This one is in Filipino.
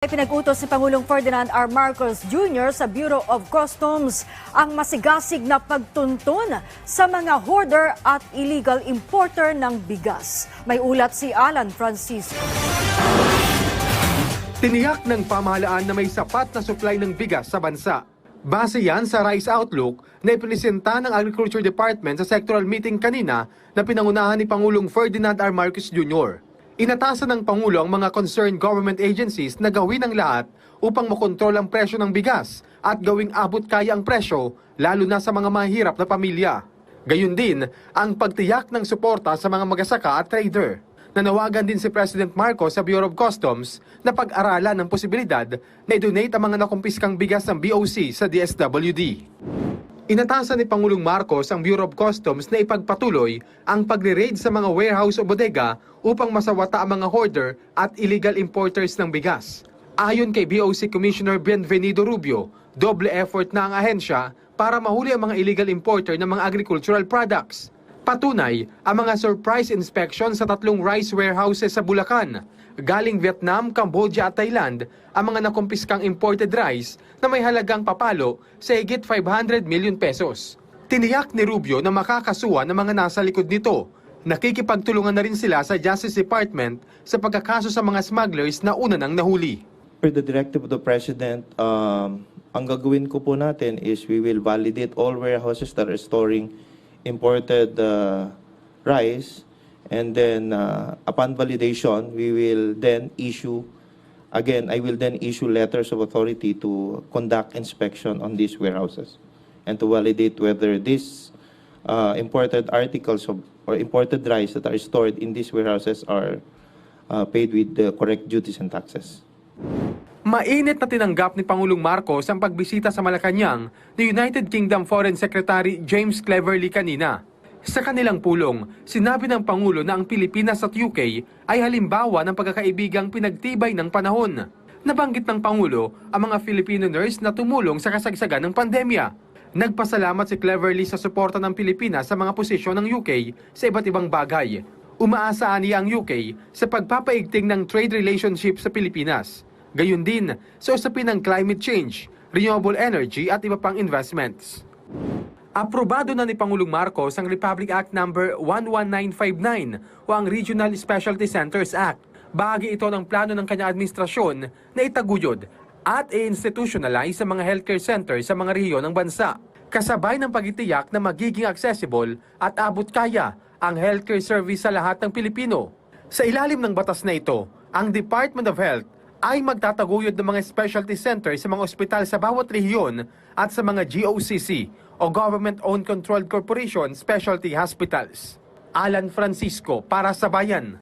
Pinag-utos si Pangulong Ferdinand R. Marcos Jr. sa Bureau of Customs ang masigasig na pagtuntun sa mga hoarder at illegal importer ng bigas. May ulat si Alan Francisco. Tiniyak ng pamahalaan na may sapat na supply ng bigas sa bansa. Base yan sa Rice Outlook na ipinisenta ng Agriculture Department sa sectoral meeting kanina na pinangunahan ni Pangulong Ferdinand R. Marcos Jr. Inatasan ng Pangulo ang mga concerned government agencies na gawin ang lahat upang makontrol ang presyo ng bigas at gawing abot kaya ang presyo lalo na sa mga mahirap na pamilya. Gayun din ang pagtiyak ng suporta sa mga magasaka at trader. Nanawagan din si President Marcos sa Bureau of Customs na pag-aralan ng posibilidad na i-donate ang mga nakumpiskang bigas ng BOC sa DSWD. Inatasan ni Pangulong Marcos ang Bureau of Customs na ipagpatuloy ang pagre-raid sa mga warehouse o bodega upang masawata ang mga hoarder at illegal importers ng bigas. Ayon kay BOC Commissioner Bienvenido Rubio, doble effort na ang ahensya para mahuli ang mga illegal importer ng mga agricultural products. Patunay ang mga surprise inspection sa tatlong rice warehouses sa Bulacan. Galing Vietnam, Cambodia at Thailand ang mga nakumpiskang imported rice na may halagang papalo sa higit 500 million pesos. Tiniyak ni Rubio na makakasuhan ng mga nasa likod nito. Nakikipagtulungan na rin sila sa Justice Department sa pagkakaso sa mga smugglers na una nang nahuli. Per the directive of the President, um, ang gagawin ko po natin is we will validate all warehouses that are storing imported uh, rice and then uh, upon validation, we will then issue, again, I will then issue letters of authority to conduct inspection on these warehouses and to validate whether these uh, imported articles of, or imported rice that are stored in these warehouses are uh, paid with the correct duties and taxes. Mainit na tinanggap ni Pangulong Marcos ang pagbisita sa Malacanang ni United Kingdom Foreign Secretary James Cleverly kanina. Sa kanilang pulong, sinabi ng Pangulo na ang Pilipinas at UK ay halimbawa ng pagkakaibigang pinagtibay ng panahon. Nabanggit ng Pangulo ang mga Filipino nurse na tumulong sa kasagsagan ng pandemya. Nagpasalamat si Cleverly sa suporta ng Pilipinas sa mga posisyon ng UK sa iba't ibang bagay. Umaasa niya ang UK sa pagpapaigting ng trade relationship sa Pilipinas. Gayun din sa usapin ng climate change, renewable energy at iba pang investments. Aprobado na ni Pangulong Marcos ang Republic Act No. 11959 o ang Regional Specialty Centers Act. Bahagi ito ng plano ng kanyang administrasyon na itaguyod at i-institutionalize sa mga healthcare centers sa mga rehiyon ng bansa. Kasabay ng pagitiyak na magiging accessible at abot kaya ang healthcare service sa lahat ng Pilipino. Sa ilalim ng batas na ito, ang Department of Health ay magtataguyod ng mga specialty centers sa mga ospital sa bawat rehiyon at sa mga GOCC o Government-Owned Controlled Corporation Specialty Hospitals. Alan Francisco para sa Bayan.